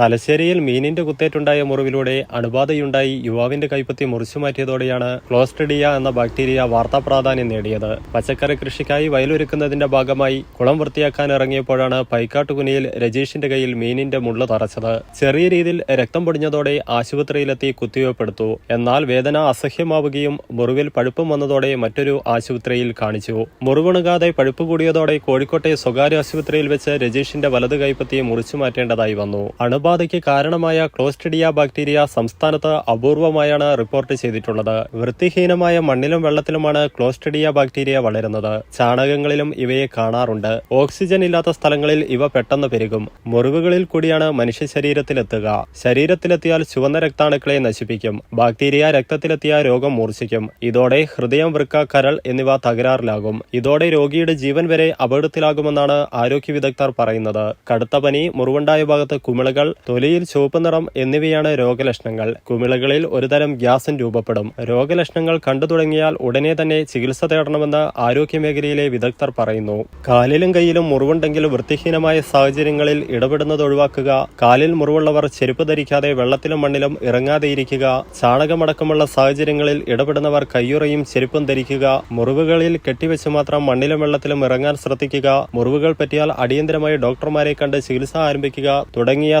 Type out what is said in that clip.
തലശ്ശേരിയിൽ മീനിന്റെ കുത്തേറ്റുണ്ടായ മുറിവിലൂടെ അണുബാധയുണ്ടായി യുവാവിന്റെ കൈപ്പത്തി മുറിച്ചു മാറ്റിയതോടെയാണ് ക്ലോസ്ട്രിഡിയ എന്ന ബാക്ടീരിയ വാർത്താ പ്രാധാന്യം നേടിയത്. പച്ചക്കറി കൃഷിക്കായി വയലൊരുക്കുന്നതിന്റെ ഭാഗമായി കുളം വൃത്തിയാക്കാൻ ഇറങ്ങിയപ്പോഴാണ് പൈക്കാട്ടുകുനിയിൽ രജീഷിന്റെ കയ്യിൽ മീനിന്റെ മുള്ള തറച്ചത്. ചെറിയ രീതിയിൽ രക്തം പൊടിഞ്ഞതോടെ ആശുപത്രിയിലെത്തി കുത്തിവയ്പ്പെടുത്തു എന്നാൽ വേദന അസഹ്യമാവുകയും മുറിവിൽ പഴുപ്പും വന്നതോടെ മറ്റൊരു ആശുപത്രിയിൽ കാണിച്ചു. മുറിവുണുകാതെ പഴുപ്പ് കൂടിയതോടെ കോഴിക്കോട്ടെ സ്വകാര്യ ആശുപത്രിയിൽ വെച്ച് രജീഷിന്റെ വലത് കൈപ്പത്തി മുറിച്ചു മാറ്റേണ്ടതായി വന്നു. അണുബാധയ്ക്ക് കാരണമായ ക്ലോസ്റ്റിഡിയ ബാക്ടീരിയ സംസ്ഥാനത്ത് അപൂർവമായാണ് റിപ്പോർട്ട് ചെയ്തിട്ടുള്ളത്. വൃത്തിഹീനമായ മണ്ണിലും വെള്ളത്തിലുമാണ് ക്ലോസ്റ്റിഡിയ ബാക്ടീരിയ വളരുന്നത്. ചാണകങ്ങളിലും ഇവയെ കാണാറുണ്ട്. ഓക്സിജൻ ഇല്ലാത്ത സ്ഥലങ്ങളിൽ ഇവ പെട്ടെന്ന് പെരുകും. മുറിവുകളിൽ കൂടിയാണ് മനുഷ്യ ശരീരത്തിലെത്തുക. ശരീരത്തിലെത്തിയാൽ ചുവന്ന രക്താണുക്കളെ നശിപ്പിക്കും. ബാക്ടീരിയ രക്തത്തിലെത്തിയ രോഗം മൂർച്ഛിക്കും. ഇതോടെ ഹൃദയം വൃക്ക കരൾ എന്നിവ തകരാറിലാകും. ഇതോടെ രോഗിയുടെ ജീവൻ വരെ അപകടത്തിലാകുമെന്നാണ് ആരോഗ്യ വിദഗ്ധർ പറയുന്നത്. കടുത്ത പനി മുറിവുണ്ടായ ഭാഗത്ത് കുമിളകൾ തൊലിയിൽ ചുവപ്പ് നിറം എന്നിവയാണ് രോഗലക്ഷണങ്ങൾ. കുമിളകളിൽ ഒരുതരം ഗ്യാസും രൂപപ്പെടും. രോഗലക്ഷണങ്ങൾ കണ്ടു തുടങ്ങിയാൽ ഉടനെ തന്നെ ചികിത്സ തേടണമെന്ന് ആരോഗ്യ മേഖലയിലെ വിദഗ്ധർ പറയുന്നു. കാലിലും കൈയിലും മുറിവുണ്ടെങ്കിൽ വൃത്തിഹീനമായ സാഹചര്യങ്ങളിൽ ഇടപെടുന്നത് ഒഴിവാക്കുക കാലിൽ മുറിവുള്ളവർ ചെരുപ്പ് ധരിക്കാതെ വെള്ളത്തിലും മണ്ണിലും ഇറങ്ങാതെ ഇരിക്കുക. ചാണകമടക്കമുള്ള സാഹചര്യങ്ങളിൽ ഇടപെടുന്നവർ കയ്യുറയും ചെരുപ്പും ധരിക്കുക. മുറിവുകളിൽ കെട്ടിവെച്ച് മാത്രം മണ്ണിലും വെള്ളത്തിലും ഇറങ്ങാൻ ശ്രദ്ധിക്കുക. മുറിവുകൾ പറ്റിയാൽ അടിയന്തരമായി ഡോക്ടർമാരെ കണ്ട് ചികിത്സ ആരംഭിക്കുക. തുടങ്ങിയ